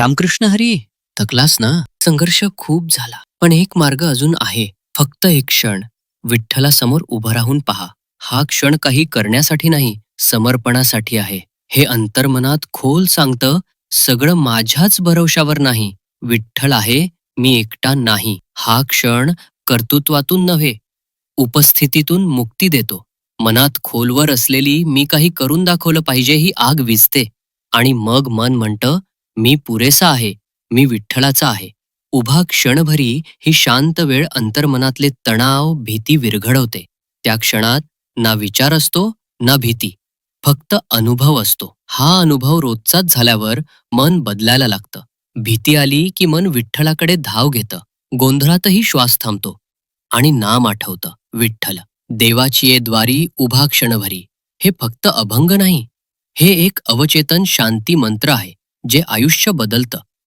रामकृष्ण हरी थकलास ना? संघर्ष खूप झाला. पण एक मार्ग अजून आहे. फक्त एक क्षण. विठ्ठलासमोर उभं राहून पहा. हा क्षण काही करण्यासाठी नाही समर्पणासाठी आहे. हे अंतर्मनात खोल सांगतं सगळं माझ्याच भरवशावर नाही. विठ्ठल आहे मी एकटा नाही. हा क्षण कर्तृत्वातून नव्हे उपस्थितीतून मुक्ती देतो. मनात खोलवर असलेली मी काही करून दाखवलं पाहिजे ही आग विजते. आणि मग मन म्हणतं मी पुरेसा आहे मी विठ्ठलाचा आहे. उभा क्षणभरी ही शांत वेळ अंतर्मनातले तणाव भीती विरघडवते त्या क्षणात ना विचार असतो ना भीती. फक्त अनुभव असतो. हा अनुभव रोजचाच झाल्यावर मन बदलायला लागतं. भीती आली की मन विठ्ठलाकडे धाव घेतं. गोंधळातही श्वास थांबतो. आणि नाम आठवतं. विठ्ठल देवाची ये द्वारी उभा क्षणभरी. हे फक्त अभंग नाही. हे एक अवचेतन शांती मंत्र आहे. जे आयुष्य बदलतं.